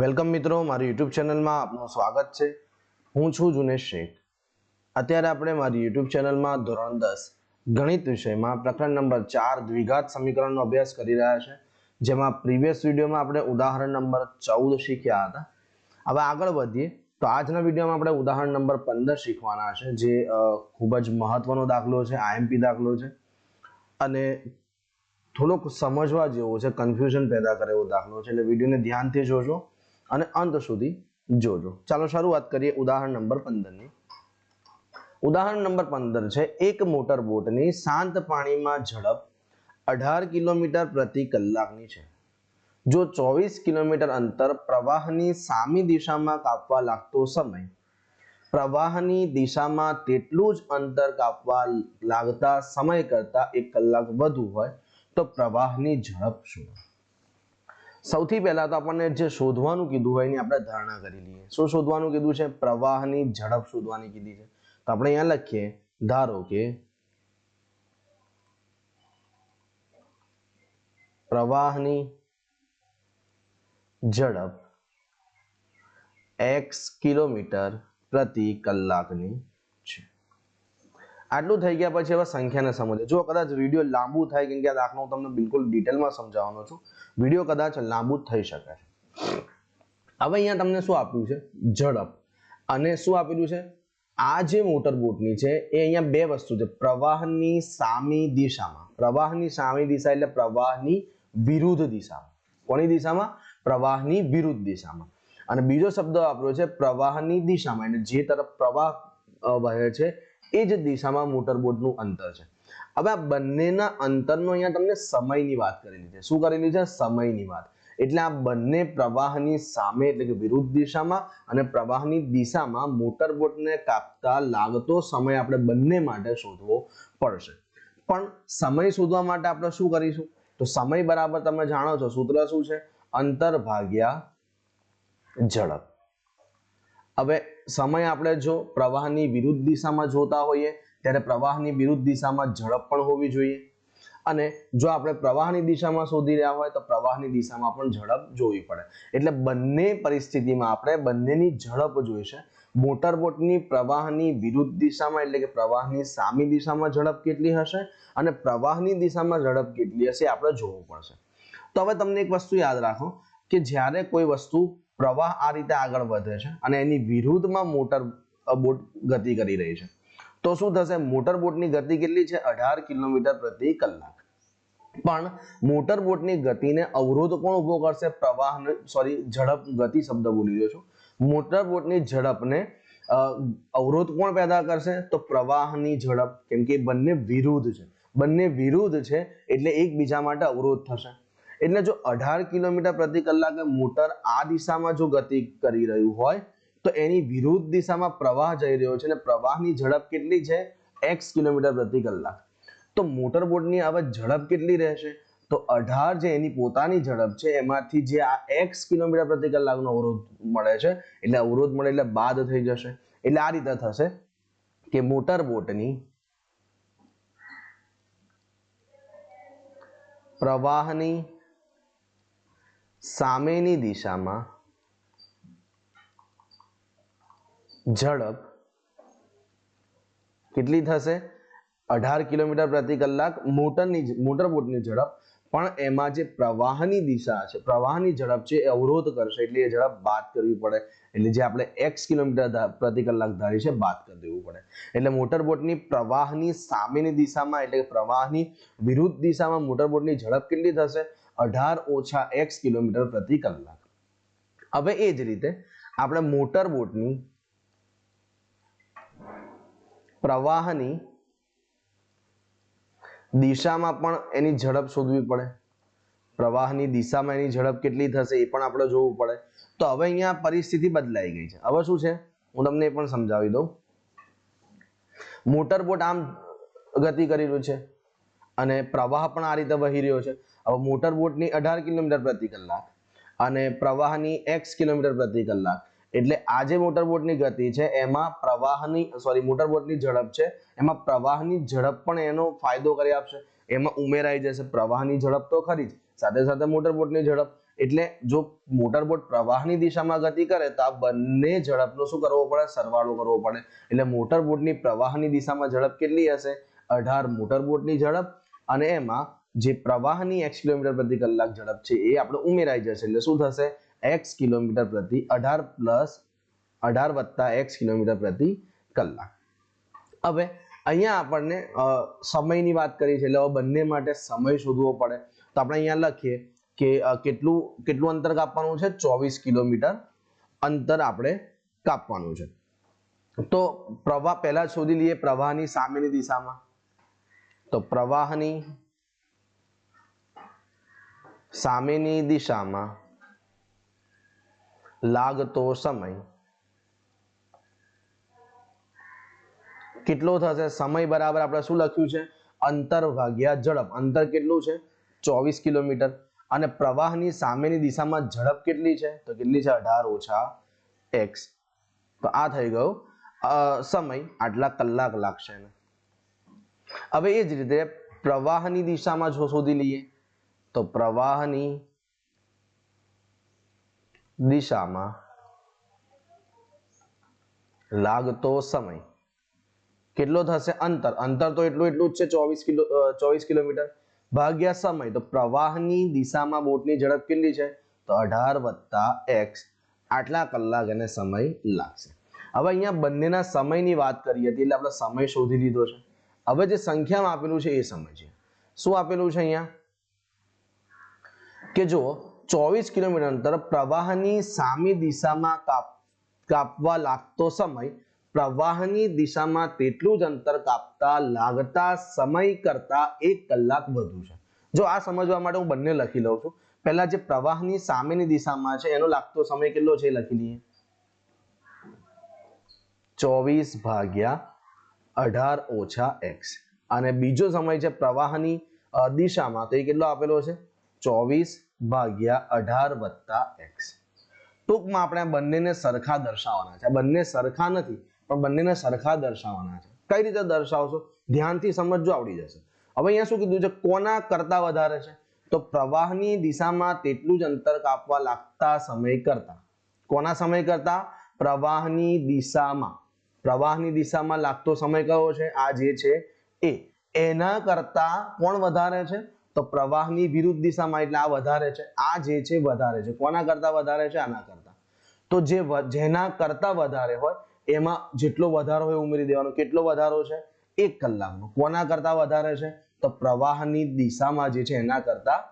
Welcome મિત્રો, મારી YouTube ચેનલમાં આપનું સ્વાગત છે. હું છું જુનેશ શેખ. અત્યારે આપણે મારી યુટ્યુબ ચેનલમાં ધોરણ દસ ગણિત વિષયમાં પ્રકરણ નંબર ચાર દ્વિઘાત સમીકરણનો અભ્યાસ કરી રહ્યા છે. જેમાં પ્રીવિયસ વિડીયોમાં આપણે ઉદાહરણ નંબર ચૌદ શીખ્યા હતા. હવે આગળ વધીએ તો આજના વિડીયોમાં આપણે ઉદાહરણ નંબર પંદર શીખવાના છે, જે ખૂબ જ મહત્વનો દાખલો છે આઈએમપી દાખલો છે. અને થોડોક સમજવા જેવો છે, કન્ફ્યુઝન પેદા કરે એવો દાખલો છે, એટલે વિડીયોને ધ્યાનથી જોજો. અને અંત સુધી જોજો. ચાલો શરૂઆત કરીએ ઉદાહરણ નંબર પંદરની. ઉદાહરણ નંબર પંદર છે, એક મોટર બોટની શાંત પાણીમાં ઝડપ અઢાર કિલોમીટર પ્રતિ કલાકની છે. જો ચોવીસ કિલોમીટર અંતર પ્રવાહની સામી દિશામાં કાપવા લાગતો સમય, પ્રવાહની દિશામાં તેટલું જ અંતર કાપવા લાગતા સમય કરતા એક કલાક વધુ હોય, તો પ્રવાહની ઝડપ શું? સૌથી પહેલા તો આપણને જે શોધવાનું કીધું હોય એની આપણે ધારણા કરી લઈએ. શું શોધવાનું કીધું છે? પ્રવાહની ઝડપ શોધવાની કીધી છે. તો આપણે અહીંયા લખીએ, ધારો કે પ્રવાહની ઝડપ એક્સ કિલોમીટર પ્રતિ કલાકની છે. આટલું થઈ ગયા પછી હવે સંખ્યાને સમજો જો કદાચ વીડિયો લાંબુ થાય, કેમ કે આ દાખલો હું તમને બિલકુલ ડિટેલમાં સમજાવવાનો છું. વીડિયો કદાચ લાંબુ થઈ શકે છે. હવે અહીંયા તમને શું આપ્યું છે? ઝડપ. અને શું આપેલું છે? આ જે મોટર બોટની છે, એ અહીંયા બે વસ્તુ છે. પ્રવાહની સામી દિશામાં. પ્રવાહની સામી દિશા એટલે પ્રવાહની વિરુદ્ધ દિશામાં. કોની દિશામાં? પ્રવાહની વિરુદ્ધ દિશામાં. અને બીજો શબ્દ વાપર્યો છે, પ્રવાહની દિશામાં. એટલે જે તરફ પ્રવાહ વહે છે, એ જ દિશામાં મોટર બોટનું અંતર છે. હવે આ બંનેના અંતરનો અહીંયા તમને સમયની વાત કરેલી છે. શું કરેલી છે? સમયની વાત. એટલે આ બંને પ્રવાહની સામે એટલે કે વિરુદ્ધ દિશામાં અને પ્રવાહની દિશામાં મોટર બોટને કાપતા લાગતો સમય આપણે બંને માટે શોધવો પડશે. પણ સમય શોધવા માટે આપણે શું કરીશું? તો સમય બરાબર તમે જાણો છો સૂત્ર શું છે? અંતર ભાગ્યા ઝડપ. હવે સમય આપણે જો પ્રવાહની વિરુદ્ધ દિશામાં જોતા હોઈએ ત્યારે પ્રવાહની વિરુદ્ધ દિશામાં ઝડપ પણ હોવી જોઈએ. અને જો આપણે પ્રવાહની દિશામાં શોધી રહ્યા હોય તો પ્રવાહની દિશામાં પણ ઝડપ જોવી પડે. એટલે બંને પરિસ્થિતિમાં આપણે બંનેની ઝડપ જોઈશે. મોટર બોટની પ્રવાહની વિરુદ્ધ દિશામાં એટલે કે પ્રવાહની સામી દિશામાં ઝડપ કેટલી હશે અને પ્રવાહની દિશામાં ઝડપ કેટલી હશે આપણે જોવું પડશે. તો હવે તમને એક વસ્તુ યાદ રાખો કે જ્યારે કોઈ વસ્તુ પ્રવાહ આ રીતે આગળ વધે છે અને એની વિરુદ્ધમાં મોટર બોટ ગતિ કરી રહી છે તો શું થશે? મોટરબોટની ગતિ કેટલી છે? અઢાર કિલોમીટર પ્રતિ કલાક. પણ મોટર બોટની ગતિને અવરોધ કોણ ઊભો કરશે? પ્રવાહ સોરી ઝડપ ગતિ શબ્દ બોલી રહ્યો છું. મોટર બોટની ઝડપને અવરોધ કોણ પેદા કરશે? તો પ્રવાહની ઝડપ. કેમ કે બંને વિરુદ્ધ છે. બંને વિરુદ્ધ છે એટલે એકબીજા માટે અવરોધ થશે. એટલે જો અઢાર કિલોમીટર પ્રતિ કલાકે મોટર આ દિશામાં જો ગતિ કરી રહ્યું હોય તો એની વિરુદ્ધ દિશામાં પ્રવાહ જઈ રહ્યો છે અને પ્રવાહની ઝડપ કેટલી છે? એક્સ કિલોમીટર પ્રતિ કલાક. તો મોટર બોટની હવે ઝડપ કેટલી રહેશે? તો અઢાર જે એની પોતાની ઝડપ છે, એમાંથી જે આ એક્સ કિલોમીટર પ્રતિ કલાકનો અવરોધ મળે છે, એટલે અવરોધ મળે એટલે બાદ થઈ જશે. એટલે આ રીતે થશે કે મોટર બોટની પ્રવાહની સામેની દિશામાં ઝડપ કેટલી થશે? અઢાર કિલોમીટર પ્રતિ કલાક મોટરની મોટર બોટની ઝડપ. પણ એમાં જે પ્રવાહની દિશા છે, પ્રવાહની ઝડપ છે એ અવરોધ કરશે, એટલે એ ઝડપ બાદ કરવી પડે. એટલે જે આપણે એક્સ કિલોમીટર પ્રતિ કલાક ધારી છે, બાદ કરી દેવું પડે. એટલે મોટર બોટની પ્રવાહની સામેની દિશામાં, એટલે પ્રવાહની વિરુદ્ધ દિશામાં મોટર બોટની ઝડપ કેટલી થશે? અઢાર ઓછા એક્સ કિલોમીટર પ્રતિ કલાક. હવે એ જ રીતે આપણે મોટર બોટની પ્રવાહની દિશામાં પણ એની ઝડપ શોધવી પડે. પ્રવાહની દિશામાં એની ઝડપ કેટલી થશે એ પણ આપણે જોવું પડે. તો હવે અહીંયા પરિસ્થિતિ બદલાઈ ગઈ છે. હવે શું છે? હું તમને એ પણ સમજાવી દઉં. મોટર બોટ આમ ગતિ કરી રહ્યું છે અને પ્રવાહ પણ આ રીતે વહી રહ્યો છે. હવે મોટર બોટની અઢાર કિલોમીટર પ્રતિ કલાક અને પ્રવાહની એક્સ કિલોમીટર પ્રતિ કલાક. એટલે આ જે મોટરબોટની ગતિ છે, એમાં પ્રવાહની સોરી મોટર બોટની ઝડપ છે, એમાં પ્રવાહની ઝડપ પણ એનો ફાયદો કરી આપશે. એમાં ઉમેરાઈ જશે, પ્રવાહની ઝડપ તો ખરી જ, સાથે સાથે મોટરબોટની ઝડપ. એટલે જો મોટરબોટ પ્રવાહની દિશામાં ગતિ કરે, તો આ બંને ઝડપનો શું કરવો પડે? સરવાળો કરવો પડે. એટલે મોટરબોટની પ્રવાહની દિશામાં ઝડપ કેટલી હશે? અઢાર મોટરબોટની ઝડપ અને એમાં જે પ્રવાહની એક્સ કિલોમીટર પ્રતિ કલાક ઝડપ છે, એ આપણે ઉમેરાઈ જશે. એટલે શું થશે? એક્સ કિલોમીટર પ્રતિ અઢાર પ્લસ અઢાર વત્તા એક્સ કિલોમીટર પ્રતિ કલાક. હવે અહીંયા આપણને સમયની વાત કરી છે, એટલે બંને માટે સમય શોધવો પડે. તો આપણે અહીંયા લખીએ કે કેટલું કેટલું અંતર કાપવાનું છે? ચોવીસ કિલોમીટર અંતર આપણે કાપવાનું છે. તો પ્રવાહ પહેલા શોધી લઈએ, પ્રવાહની સામેની દિશામાં. તો પ્રવાહની સામેની દિશામાં લાગતો સમય. કેટલો થશે? સમય બરાબર આપણે શું લખ્યું છે? અંતર ભાગ્યા ઝડપ. અંતર કેટલું છે? ચોવીસ કિલોમીટર. અને પ્રવાહની સામેની દિશામાં ઝડપ કેટલી છે? તો કેટલી છે? અઢાર ઓછા એક્સ તો આ થઈ ગયો સમય. આટલા કલાક લાગશે હવે એ જ રીતે પ્રવાહની દિશામાં જો શોધી લઈએ, તો પ્રવાહની દિશામાં લાગતો સમય. કેટલો થશે? અંતર. અંતર તો એટલું એટલું જ છે, ચોવીસ કિલો ચોવીસ કિલોમીટર. ભાગ્યા સમય. તો પ્રવાહની દિશામાં બોટની ઝડપ કેટલી છે? તો અઢાર વત્તા એક્સ. આટલા કલાક અને સમય લાગશે. હવે અહીંયા બંનેના સમયની વાત કરી હતી એટલે આપણે સમય શોધી લીધો છે. હવે જે સંખ્યામાં આપેલું છે એ સમજીએ શું આપેલું છે અહીંયા? કે જો ચોવીસ કિલોમીટર અંતર પ્રવાહની સામી દિશામાં કાપ, કાપવા લાગતો સમય પ્રવાહની દિશામાં તેટલું જ અંતર કાપતા લાગતા સમય કરતા એક કલાક વધુ છે. જો આ સમજવા માટે હું બંને લખી લઉં છું. પહેલા જે પ્રવાહની સામેની દિશામાં છે, એનો લાગતો સમય કેટલો છે લખી લઈએ. ચોવીસ ભાગ્યા અઢાર ઓછા એક્સ. અને બીજો સમય છે પ્રવાહની દિશામાં, તો એ કેટલો આપેલો છે? ચોવીસ ભાગ્યા અઢાર વત્તા એક્સ. ટૂંકમાં આપણે બંનેને સરખા દર્શાવવાના છે. બંને સરખા નથી, પણ બંનેને સરખા દર્શાવવાના છે. કઈ રીતે દર્શાવશો? ધ્યાનથી સમજજો, આવડી જશે. હવે અહીંયા શું કીધું છે? કોના કરતા વધારે છે? તો પ્રવાહની દિશામાં તેટલું જ અંતર કાપવા લાગતા સમય કરતા. કોના સમય કરતા? પ્રવાહની દિશામાં. પ્રવાહની દિશામાં લાગતો સમય કયો છે? આ જે છે એ. એના કરતા કોણ વધારે છે? તો પ્રવાહની વિરુદ્ધ દિશામાં એટલે આ વધારે છે, આ જે છે વધારે છે. કોના કરતા વધારે છે? આના કરતા. તો જે જેના કરતા વધારે હોય, એમાં જેટલો વધારો હોય ઉમેરી દેવાનો. કેટલો વધારો છે? એક કલાકનો. કોના કરતા વધારે છે? તો પ્રવાહની દિશામાં જે છે એના કરતા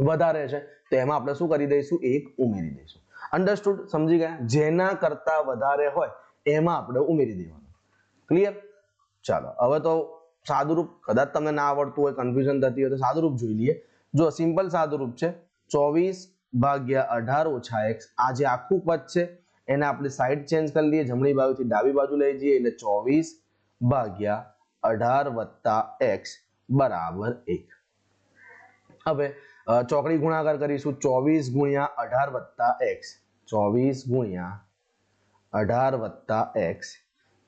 વધારે છે. તો એમાં આપણે શું કરી દઈશું? એક ઉમેરી દઈશું. અન્ડરસ્ટુડ સમજી ગયા? જેના કરતા વધારે હોય, એમાં આપણે ઉમેરી દેવાનું. ક્લિયર ચાલો. હવે તો સાદુરૂપ, કદાચ તમને ના આવડતું હોય કન્ફ્યુઝન થતી હોય તો સાદુરૂપ જોઈ લઈએ. જો સિમ્પલ સાદુરૂપ છે, ચોવીસ ભાગ્યા અઢાર ઓછા એક્સ આ જે આખું પદ છે, એને આપણે સાઈડ ચેન્જ કરી લઈએ, જમણી બાજુથી ડાબી બાજુ લઈ જઈએ, એટલે ચોવીસ ભાગ્યા અઢાર વત્તા એક્સ બરાબર એક. હવે ચોકડી ગુણાકાર કરીશું, ચોવીસ ગુણ્યા અઢાર વત્તા એક્સ ચોવીસ ગુણ્યા અઢાર વત્તા એક્સ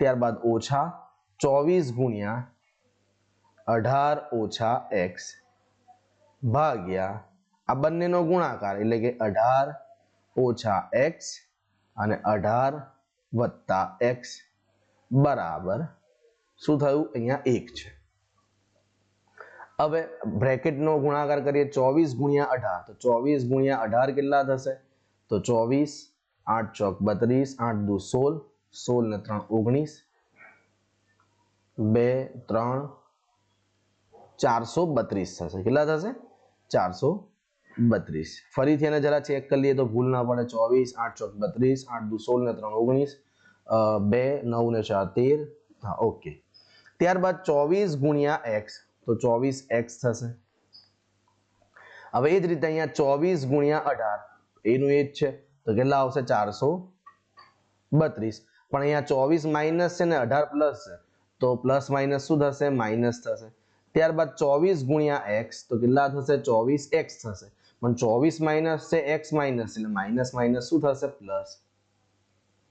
ત્યારબાદ ઓછા ચોવીસ ગુણ્યા અઢાર ઓછા એક્સ ભાગ્યા આ બંનેનો ગુણાકાર એટલે કે અઢાર ઓછા એક્સ અને અઢાર વત્તા એક્સ બરાબર શું થયું? અહીંયા એક છે. હવે બ્રેકેટનો ગુણાકાર કરીએ ચોવીસ ગુણ્યા અઢાર. તો ચોવીસ ગુણ્યા અઢાર કેટલા થશે? તો ચોવીસ, આઠ ચોક બત્રીસ, આઠ દુ સોળ સોળ ને ત્રણ ઓગણીસ, બે ત્રણ ચારસો બત્રીસ થશે. કેટલા થશે? ચારસો બત્રીસ. ફરીથી એને જરા ચેક કરી લઈએ તો ભૂલ ના પડે. ચોવીસ, આઠ, ચોક બત્રીસ, આઠ દુ સોળ ને ત્રણ ઓગણીસ બે, નવ ને ચાર, તેર. હા ઓકે ત્યારબાદ ચોવીસ ગુણ્યા એક્સ તો ચોવીસ એક્સ થશે. હવે એ જ રીતે અહીંયા ચોવીસ ગુણ્યા અઢાર. એનું એ જ છે. તો કેટલા આવશે? ચારસો બત્રીસ. પણ અહીંયા ચોવીસ માઇનસ છે ને અઢાર પ્લસ છે. તો પ્લસ માઇનસ શું થશે? માઇનસ થશે. ત્યારબાદ ચોવીસ ગુણ્યા એક્સ, તો કેટલા થશે? ચોવીસ એક્સ થશે. પણ ચોવીસ માઇનસ છે, એક્સ માઇનસ, એટલે માઇનસ માઇનસ શું થશે? પ્લસ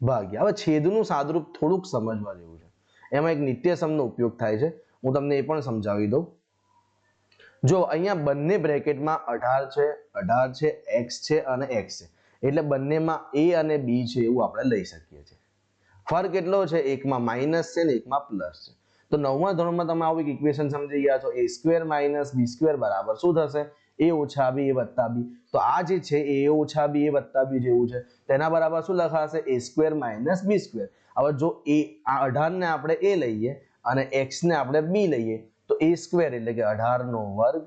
ભાગ્યા. હવે છેદનું સાદરૂપ થોડુંક સમજવા જેવું છે. એમાં એક નિત્યસમનો ઉપયોગ થાય છે. હું તમને એ પણ સમજાવી દઉં. જો અહીંયા બંને બ્રેકેટમાં અઢાર છે અઢાર છે, એક્સ છે અને એક્સ છે. એટલે બંનેમાં એ અને બી છે એવું આપણે લઈ શકીએ છીએ. ફર્ક એટલો છે, એકમાં માઇનસ છે ને એકમાં પ્લસ છે. તો નવમા ધોરણમાં તમે આવું ઇક્વેશન સમજી ગયા છો A square minus B square બરાબર શું થશે? એ ઓછા બી એ વત્તા બી તો આ જે છે, એ ઓછા બી એ વત્તા બી જેવું છે. તેના બરાબર શું લખાશે? A square minus B square હવે જો એ આ અઢારને આપણે એ લઈએ અને એક્સ ને આપણે બી લઈએ, તો એ સ્ક્વેર એટલે કે અઢાર નો વર્ગ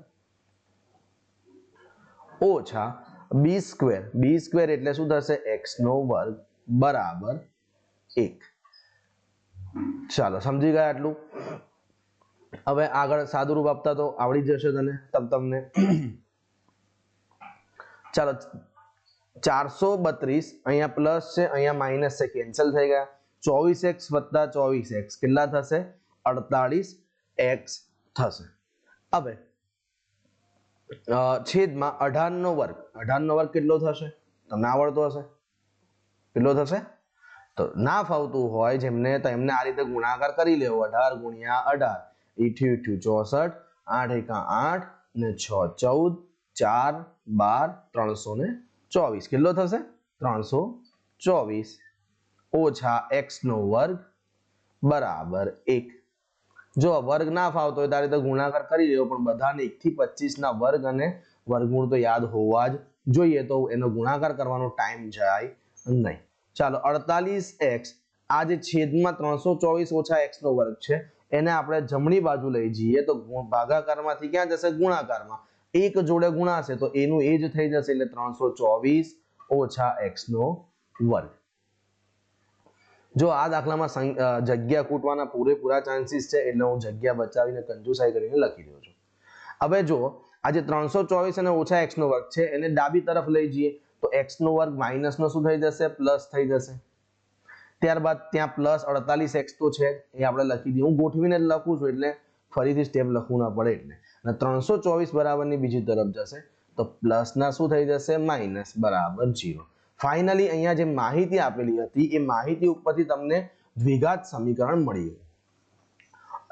ઓછા બી સ્ક્વેર બી સ્ક્વેર એટલે શું થશે? એક્સ નો વર્ગ બરાબર એક. ચાલો, સમજી ગયા આટલું? હવે આગળ સાદું રૂપ આપતા તો આવડી જશે તને, તમ તમને. ચાલો, ચારસો બત્રીસ અહીંયા પ્લસ છે, અહીંયા માઇનસ છે કેન્સલ થઈ ગયા. ચોવીસ એક્સ વત્તા ચોવીસ એક્સ, કેટલા થશે? અડતાલીસ એક્સ થશે. હવે છેદમાં અઢાર નો વર્ગ. અઢાર નો વર્ગ કેટલો થશે? તમને આવડતો હશે? કેટલો થશે? તો ના ફાવતું હોય જેમને તો એમને આ રીતે ગુણાકાર કરી લેવો. અઢાર ગુણ્યા અઢાર. ઈઠ્યું ઈઠ્યું, ચોસઠ. આઠ એકા આઠ ને છ, ચૌદ. ચાર, બાર, ત્રણસો ને ચોવીસ. કેટલો થશે? ત્રણસો ચોવીસ. ઓછા એક્સ નો વર્ગ બરાબર એક. જો વર્ગ ના ફાવતો હોય તારે તો ગુણાકાર કરી લેવો, પણ બધાને એકથી પચીસ ના વર્ગ અને વર્ગમૂળ તો યાદ હોવા જ જોઈએ, તો એનો ગુણાકાર કરવાનો ટાઈમ જાય નહીં. ચાલો, અડતાલીસ એક્સ. આ જે છેદમાં ત્રણસો ચોવીસ ઓછા એક્સ નો વર્ગ છે, એને આપણે જમણી બાજુ લઈ જઈએ તો ભાગાકારમાંથી ક્યાં જશે? ગુણાકારમાં. એક જોડે ગુણાશે તો એનું એ જ થઈ જશે એટલે ત્રણસો ચોવીસ ઓછા એક્સ નો વર્ગ. જો આ દાખલામાં જગ્યા કૂટવાના પૂરેપૂરા ચાન્સીસ છે, એટલે હું જગ્યા બચાવીને કંજુસાઈ કરીને લખી રહ્યો છું. હવે જો આ જે ત્રણસો ચોવીસ અને ઓછા એક્સ નો વર્ગ છે, એને ડાબી તરફ લઈ જઈએ તો એક્સ નો વર્ગ માઇનસ નો શું થઈ જશે? પ્લસ થઈ જશે. ત્યારબાદ ત્યાં પ્લસ અડતાલીસ એક્સ તો છે એ આપણે લખી દઈએ. હું ગોઠવીને જ લખું છું એટલે ફરીથી સ્ટેપ લખવું ના પડે એટલે. અને ત્રણસો ચોવીસ બરાબરની બીજી તરફ જશે. તો પ્લસ ના શું થઈ જશે? માઇનસ બરાબર જીરો ફાઇનલી અહીંયા જે માહિતી આપેલી હતી, એ માહિતી ઉપરથી તમને દ્વિઘાત સમીકરણ મળી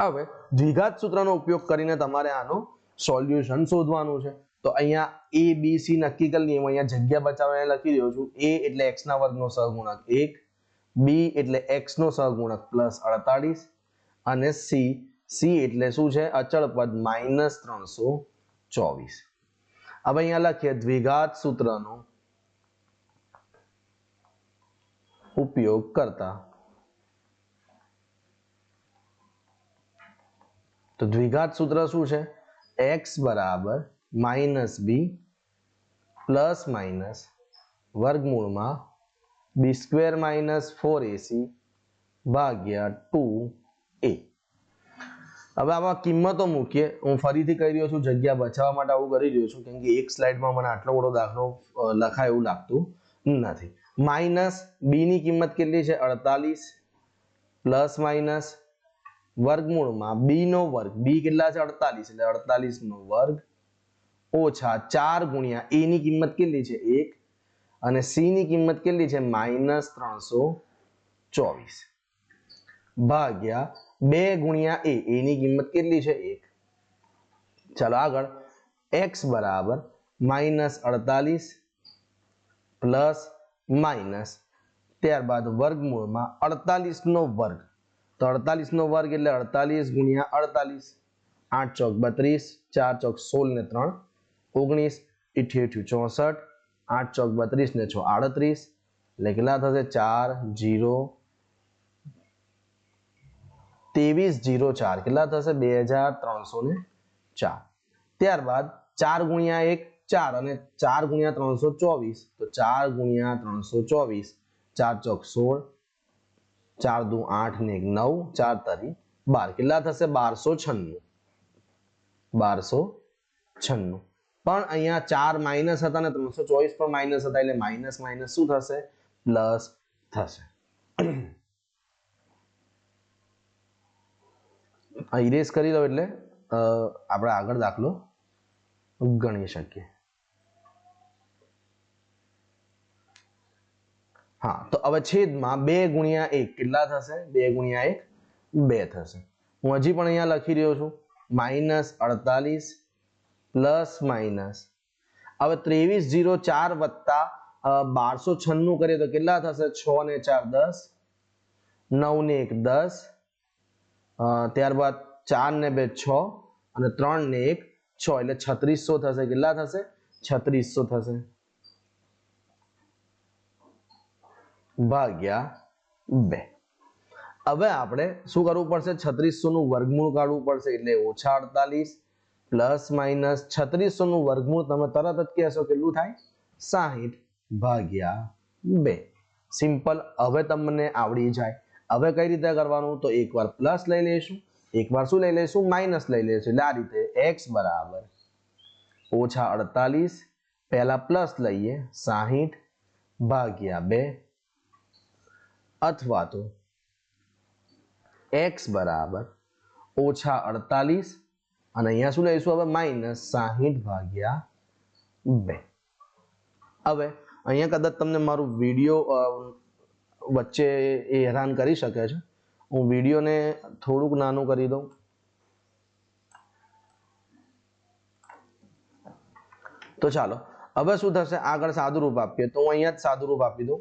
હવે દ્વિઘાત સૂત્રનો ઉપયોગ કરીને તમારે આનું સોલ્યુશન શોધવાનું છે. તો અહીંયા એ બી સી નક્કી કરી લઈએ. અહીંયા જગ્યા બચાવીને લખી રહ્યો છું. એ એટલે x ના વર્ગનો સહગુણક એક બી એટલે x નો સહગુણક પ્લસ અડતાલીસ અને સી સી એટલે શું છે? અચળ પદ માઇનસ ત્રણસો ચોવીસ. હવે અહીંયા લખીએ દ્વિઘાત સૂત્રનો ઉપયોગ કરતા. તો દ્વિઘાત સૂત્ર શું છે? X બરાબર માઇનસ બી પ્લસ માઇનસ વર્ગમૂળમાં B square minus four AC ભાગ્યા ટુ એ. હવે આમાં કિંમતો મૂકીએ. હું ફરીથી કહી રહ્યો છું, જગ્યા બચાવવા માટે આવું કરી રહ્યો છું કેમ કે એક સ્લાઇડમાં મને આટલો મોટો દાખલો લખાય એવું લાગતું નથી. માઇનસ બીની કિંમત કેટલી છે? અડતાલીસ પ્લસ માઇનસ વર્ગમૂળમાં બીનો વર્ગ. બી કેટલા છે? અડતાલીસ. એટલે અડતાલીસનો વર્ગ ઓછા ચાર ગુણ્યા એ ની કિંમત કેટલી છે? એક. અને સી ની કિંમત કેટલી છે? માઇનસ ત્રણસો ચોવીસ. ભાગ્યા બે ગુણ્યા એ એની કિંમત કેટલી છે? એક. ચાલો આગળ. એક્સ બરાબર માઇનસ અડતાલીસ પ્લસ માઇનસ ત્યારબાદ વર્ગમૂળમાં અડતાલીસ નો વર્ગ. તો અડતાલીસ નો વર્ગ એટલે અડતાલીસ ગુણ્યા અડતાલીસ. આઠ ચોક બત્રીસ, ચાર ચોક સોળ ને ત્રણ. ઓગણીસ ઇઠ્યોઠ્યું ચોસઠ, આઠ, ચોક, બત્રીસ ને છ, આડત્રીસ. એટલે કેટલા થશે? ચાર, જીરો. ત્રેવીસ, જીરો, ચાર. કેટલા થશે? બે હજાર ત્રણસો ને ચાર. ત્યારબાદ ચાર ગુણ્યા એક, ચાર. અને ચાર ગુણ્યા ત્રણસો ચોવીસ. તો ચાર ગુણ્યા ત્રણસો ચોવીસ. ચાર ચોક સોળ. ચાર દુ આઠ ને નવ. ચાર તરી બાર. કેટલા થશે? બારસો છન્નું. બારસો છન્નું. પણ અહીંયા ચાર માઇનસ હતા ને ત્રણસો ચોવીસ પણ માઇનસ હતા એટલે માઇનસ માઇનસ શું થશે? પ્લસ થશે. ઇરેઝ કરી દો એટલે આપણે આગળ દાખલો ગણી શકીએ. હા, તો હવે છેદમાં બે ગુણ્યા એક કેટલા થશે? બે ગુણ્યા એક, બે થશે. હું હજી પણ અહીંયા લખી રહ્યો છું. માઇનસ અડતાલીસ પ્લસ માઇનસ. હવે ત્રેવીસ જીરો ચાર વત્તા બારસો છન્નું કરીએ તો કેટલા થશે? છ ને ચાર દસ. નવ ને એક દસ. ત્યારબાદ ચાર ને બે છ અને ત્રણ ને એક છ. એટલે છત્રીસો થશે. કેટલા થશે? છત્રીસો થશે. ભાગ્યા બે. હવે આપણે શું કરવું પડશે? છત્રીસો નું વર્ગમૂળ કાઢવું પડશે. એટલે ઓછા અડતાલીસ. પ્લસ માઇનસ છત્રીસો નું વર્ગમૂળ તમે તરત જ કહેશો કેટલું થાય? સાહીઠ ભાગ્યા બે. સિમ્પલ, હવે તમને આવડી જાય. હવે કઈ રીતે કરવાનું? તો એકવાર પ્લસ લઈ લઈશું. એકવાર શું લઈ લઈશું? માઇનસ લઈ લઈશું. એટલે આ રીતે એક્સ બરાબર ઓછા અડતાલીસ. પહેલા પ્લસ લઈએ. સાહીઠ ભાગ્યા બે. અથવા તો એક્સ બરાબર ઓછા અડતાલીસ. અને અહીંયા શું લઈશું? હવે માઇનસ સાહીઠ ભાગ્યા બે. હવે અહીંયા કદાચ તમને મારું વીડિયો વચ્ચે એ હેરાન કરી શકે છે. હું વિડીયોને થોડુંક નાનું કરી દઉં. તો ચાલો, હવે શું થશે? આગળ સાદુરૂપ આપીએ. તો હું અહીંયા જ સાદુરૂપ આપી દઉં.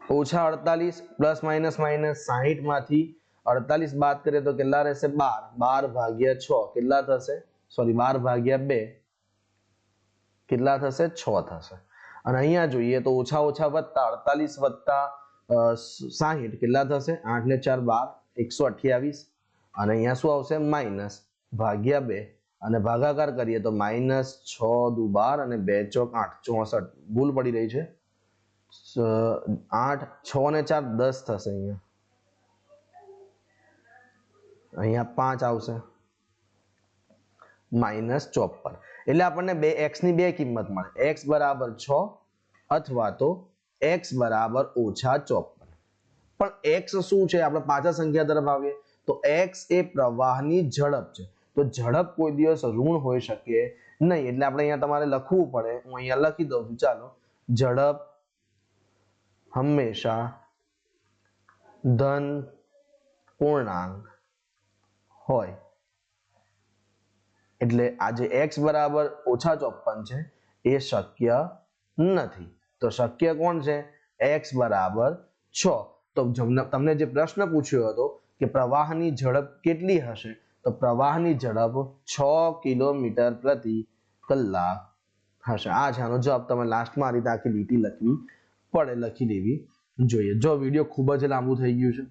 ઓછા અડતાલીસ, પ્લસ, માઇનસ માઇનસ સાહીઠમાંથી અડતાલીસ બાદ કરીએ તો કેટલા રહેશે? બાર. બાર ભાગ્યા છ. કેટલા થશે? સોરી બાર ભાગ્યા બે. કેટલા થશે? છ થશે. અને અહીંયા જોઈએ તો ઓછા ઓછા વત્તા અડતાલીસ વત્તા સાહીઠ. કેટલા થશે? આઠ ને ચાર બાર. એકસો અઠ્યાવીસ. અને અહીંયા શું આવશે? માઇનસ ભાગ્યા બે. અને ભાગાકાર કરીએ તો માઇનસ છ દુ બાર અને બે ચોક આઠ. ચોસઠ. ભૂલ પડી રહી છે. આઠ, છ ને ચાર દસ થશે અહીંયા. અહીંયા પાંચ આવશે. માઇનસ ચોપન. એટલે આપણને બે એક્સની બે કિંમત મળે. એક્સ બરાબર છ અથવા તો એક્સ બરાબર ઓછા ચોપન. પણ એક્સ શું છે? આપણે પાછા સંખ્યા તરફ આવીએ. તો એક્સ એ પ્રવાહની ઝડપ છે. તો ઝડપ કોઈ દિવસ ઋણ હોઈ શકે નહીં. એટલે આપણે અહીંયા તમારે લખવું પડે. હું અહીંયા લખી દઉં છું. ચાલો. ઝડપ હંમેશા ધન પૂર્ણાંક હોય. એટલે આ જે x બરાબર ઓછા ચોપન છે. એ શક્ય નથી. તો શક્ય કોણ છે? એક્સ બરાબર છ. તો તમને જે પ્રશ્ન પૂછ્યો હતો કે પ્રવાહની ઝડપ કેટલી હશે? તો પ્રવાહની ઝડપ છ કિલોમીટર પ્રતિ કલાક હશે. આ છે આનો જવાબ. તમે લાસ્ટમાં આ રીતે આખી લીટી લખવી પડે, લખી દેવી જોઈએ. જો વીડિયો ખૂબ જ લાંબુ થઈ ગયું છે,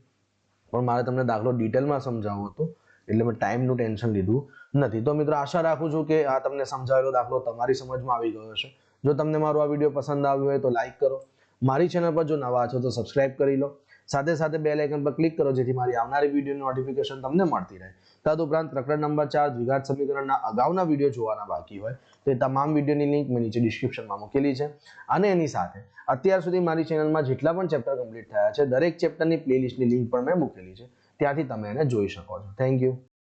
પણ મારે તમને દાખલો ડિટેલમાં સમજાવવો હતો. એટલે મેં ટાઈમનું ટેન્શન લીધું નથી. તો મિત્રો, આશા રાખું છું કે આ તમને સમજાવેલો દાખલો તમારી સમજમાં આવી ગયો છે જો તમને મારો આ વીડિયો પસંદ આવ્યો હોય તો લાઈક કરો. મારી ચેનલ પર જો નવા છો તો સબસ્ક્રાઇબ કરી લો. સાથે સાથે બેલ આઇકન પર ક્લિક કરો જેથી મારી આવનારી વિડીયોની નોટિફિકેશન તમને મળતી રહે. તદુપરાંત પ્રકરણ નંબર ચાર, દ્વિઘાત સમીકરણના અગાઉના વીડિયો જોવાના બાકી હોય, તો એ તમામ વિડીયોની લિંક મેં નીચે ડિસ્ક્રિપ્શનમાં મૂકેલી છે. અને એની સાથે અત્યાર સુધી મારી ચેનલમાં જેટલા પણ ચેપ્ટર કમ્પ્લીટ થયા છે, દરેક ચેપ્ટરની પ્લેલિસ્ટની લિંક પણ મેં મૂકેલી છે. ત્યાંથી તમે એને જોઈ શકો છો. Thank you